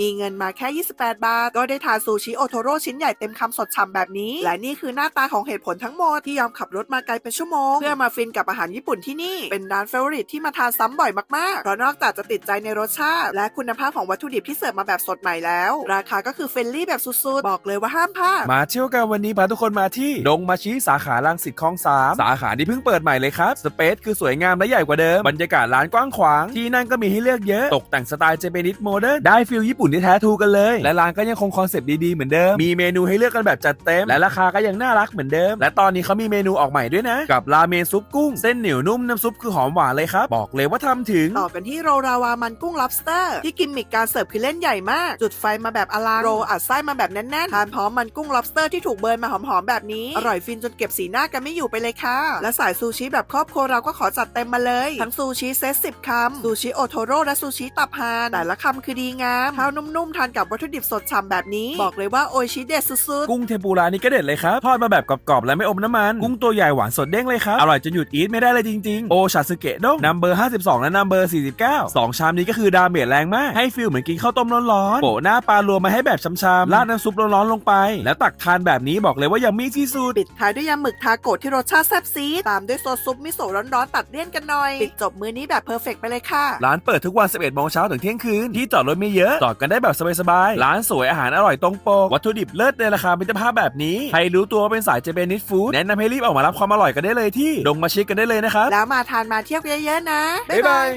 มีเงินมาแค่ 28 บาท ก็ได้ทานซูชิโอโทโร่ชิ้นใหญ่เต็มคำสดฉ่ำแบบนี้ และนี่คือหน้าตาของเหตุผลทั้งหมดที่ยอมขับรถมาไกลเป็นชั่วโมง เพื่อมาฟินกับอาหารญี่ปุ่นที่นี่ เป็นร้านเฟเวอริตที่มาทานซ้ำบ่อยมากๆ เพราะนอกจากจะติดใจในรสชาติ และคุณภาพของวัตถุดิบที่เสิร์ฟมาแบบสดใหม่แล้ว ราคาก็คือเฟรนลี่แบบสุดๆ บอกเลยว่าห้ามพลาด มาเที่ยวกันวันนี้พาทุกคนมาที่ดงมาชิสาขาลังสิตคลองสามสาขาที่เพิ่งเปิดใหม่เลยครับ สเปซคือสวยงามและใหญ่กว่าเดิม บรรยากาศร้านกว้างขวาง ที่นั่งก็มีให้เลือกเยอะ ตกแต่งสไตล์เจแปนิสโมเดิร์น ได้ฟิลญี่ปุ่นที่แท้ทูกันเลย และร้านก็ยังคงคอนเซปต์ดีๆเหมือนเดิม มีเมนูให้เลือกกันแบบจัดเต็ม และราคาก็ยังน่ารักเหมือนเดิม และตอนนี้เขามีเมนูออกใหม่ด้วยนะ กับราเมนซุปกุ้ง เส้นเหนียวนุ่มน้ำซุปคือหอมหวานเลยครับ บอกเลยว่าทำถึง ต่อกันที่โรราวามันกุ้ง lobster ที่กิมมิกการเสิร์ฟคือเล่นใหญ่มาก จุดไฟมาแบบอลางโรอัดไส้มาแบบแน่นๆทานพร้อมมันกุ้ง lobster ที่ถูกเบิร์นมาหอมๆแบบนี้อร่อยฟินจนเก็บสีหน้ากันไม่อยู่ไปเลยค่ะ และสายซูชิแบบครอบครัวเราก็ขอจัดเต็มมาเลย ทั้งซูชิเซต10คำซูชิโอโทโร่และซูชิตับฮานแต่ละคำคือดีงามข้าวนุ่มๆ ทานกับวัตถุดิบสดฉ่ำแบบนี้ บอกเลยว่าโออิชิเด็ดสุดๆ กุ้งเทมปุระนี่ก็เด็ดเลยครับ ทอดมาแบบกรอบๆ และไม่อมน้ำมัน กุ้งตัวใหญ่หวานสดเด้งเลยครับ อร่อยจนหยุดอีทไม่ได้เลยจริงๆ โอชาสึเกะด้งนัมเบอร์ 52 และนัมเบอร์ 49 2 ชามนี้ก็คือดาเมจแรงมาก ให้ฟิลเหมือนกินข้าวต้มร้อนๆโปะหน้าปลารวมมาให้แบบชำๆราดน้ำซุปร้อนๆลงไป แล้วตักทานแบบนี้บอกเลยว่ายังมีที่สุดปิดท้ายด้วยยำหมึกทาโกะที่รสชาติแซ่บซีดตามด้วยโซสซุปมิโซะร้อนๆตัดเลี่ยนกันหน่อยปิดจบมื้อนี้แบบเพอร์เฟกไปเลยค่ะร้านเปิดทุกวัน11โมงเช้าถึงเที่ยงคืนที่จอดรถไม่เยอะจอดกันได้แบบสบายๆ ร้านสวยอาหารอร่อยตรงปก วัตถุดิบเลิศในราคาเป็นเจ้าภาพแบบนี้ ใครรู้ตัวว่าเป็นสายเจเปนิสฟู้ดแนะนำให้รีบออกมารับความอร่อยกันได้เลยที่ดงมาชิกกันได้เลยนะครับ แล้วมาทานมาเที่ยวเยอะๆนะ บ๊ายบาย